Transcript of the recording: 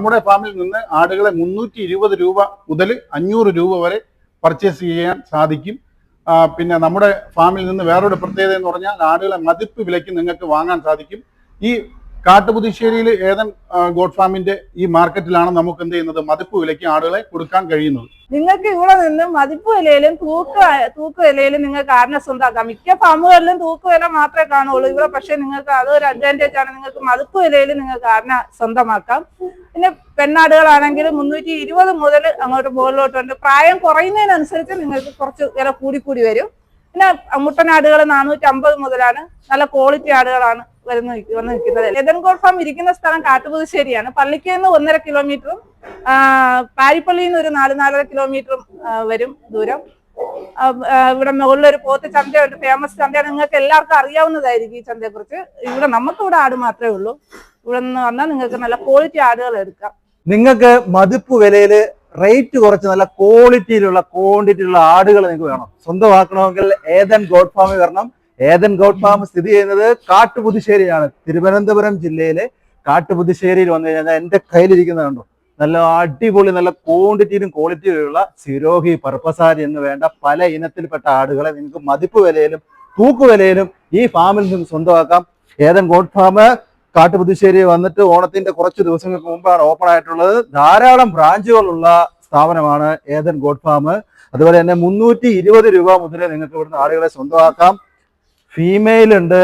നമ്മുടെ ഫാമിൽ നിന്ന് ആടുകളെ മുന്നൂറ്റി ഇരുപത് രൂപ മുതൽ അഞ്ഞൂറ് രൂപ വരെ പർച്ചേസ് ചെയ്യാൻ സാധിക്കും. പിന്നെ നമ്മുടെ ഫാമിൽ നിന്ന് വേറൊരു പ്രത്യേകത എന്ന് പറഞ്ഞാൽ ആടുകളെ മതിപ്പ് വിലയ്ക്ക് നിങ്ങൾക്ക് വാങ്ങാൻ സാധിക്കും. ഈ കാട്ടുപുതുശ്ശേരിയിൽ ഏതൻ ഗോഡ് ഫാമിന്റെ ഈ മാർക്കറ്റിലാണ് നമുക്ക് എന്ത് ചെയ്യുന്നത്? മതിപ്പ് വിലയ്ക്ക് ആടുകളെ കൊടുക്കാൻ കഴിയുന്നത്. നിങ്ങൾക്ക് ഇവിടെ നിന്ന് മതിപ്പ് വിലയിലും തൂക്ക തൂക്ക് വിലയിലും നിങ്ങൾക്ക് ആടിനെ സ്വന്തമാക്കാം മിക്ക ഫാമുകളിലും തൂക്ക് വില മാത്രമേ കാണുള്ളൂ ഇവിടെ പക്ഷെ നിങ്ങൾക്ക് അതൊരു അഡ്വാന്റേജ് ആണ്. നിങ്ങൾക്ക് മതിപ്പ് വിലയിൽ നിങ്ങൾക്ക് ആടിനെ സ്വന്തമാക്കാം. പിന്നെ പെണ്ണാടുകളാണെങ്കിൽ മുന്നൂറ്റി ഇരുപത് മുതൽ അങ്ങോട്ട് മുകളിലോട്ടുണ്ട്. പ്രായം കുറയുന്നതിനനുസരിച്ച് നിങ്ങൾക്ക് കുറച്ച് വില കൂടിക്കൂടി വരും. പിന്നെ മുട്ടനാടുകൾ നാനൂറ്റി അമ്പത് മുതലാണ്. നല്ല ക്വാളിറ്റി ആടുകളാണ് വരുന്ന വന്ന് നിൽക്കുന്നത്. എതൻകോട് ഫാം ഇരിക്കുന്ന സ്ഥലം കാട്ടുപുതുശ്ശേരിയാണ്. പള്ളിക്കൽ നിന്ന് ഒന്നര കിലോമീറ്ററും പാരിപ്പള്ളിയിൽ നിന്ന് ഒരു നാല് നാലര കിലോമീറ്ററും വരും ദൂരം. ഇവിടെ മുകളിലൊരു പോത്ത് ചന്തയുണ്ട്. ഫേമസ് ചന്തയാണ്. നിങ്ങൾക്ക് എല്ലാവർക്കും അറിയാവുന്നതായിരിക്കും ഈ ചന്തയെക്കുറിച്ച്. ഇവിടെ നമുക്കിവിടെ ആട് മാത്രമേ ഉള്ളൂ. ഇവിടെ നിന്ന് വന്നാൽ നിങ്ങൾക്ക് നല്ല ക്വാളിറ്റി ആടുകൾ എടുക്കാം. നിങ്ങൾക്ക് മതിപ്പ് വിലയിൽ റേറ്റ് കുറച്ച് നല്ല ക്വാളിറ്റിയിലുള്ള ക്വാണ്ടിറ്റിയിലുള്ള ആടുകൾ നിങ്ങൾക്ക് വേണം. സ്വന്തമാക്കണമെങ്കിൽ ഏതൻ ഗോഡ് ഫാമിൽ വരണം. ഏതൻ ഗോഡ് ഫാം സ്ഥിതി ചെയ്യുന്നത് കാട്ടുപുതുശ്ശേരിയാണ് തിരുവനന്തപുരം ജില്ലയിലെ കാട്ടുപുതുശ്ശേരിയിൽ വന്നു കഴിഞ്ഞാൽ എന്റെ കയ്യിലിരിക്കുന്നത് കണ്ടോ? നല്ല അടിപൊളി നല്ല ക്വാണ്ടിറ്റിയിലും ക്വാളിറ്റിയിലുള്ള സിരോഹി പർപ്പസാരി എന്ന് വേണ്ട പല ഇനത്തിൽപ്പെട്ട ആടുകളെ നിങ്ങൾക്ക് മതിപ്പ് വിലയിലും തൂക്കുവിലയിലും ഈ ഫാമിൽ നിന്ന് സ്വന്തമാക്കാം. ഏതൻ ഗോഡ് ഫാം കാട്ടുപുതുശ്ശേരി വന്നിട്ട് ഓണത്തിന്റെ കുറച്ച് ദിവസങ്ങൾക്ക് മുമ്പാണ് ഓപ്പൺ ആയിട്ടുള്ളത്. ധാരാളം ബ്രാഞ്ചുകളുള്ള സ്ഥാപനമാണ് ഏതൻ ഗോഡ് ഫാം. അതുപോലെ തന്നെ മുന്നൂറ്റി ഇരുപത് രൂപ മുതൽ നിങ്ങൾക്ക് ഇവിടുന്ന് ആടുകളെ സ്വന്തമാക്കാം. ഫീമെയിൽ ഉണ്ട്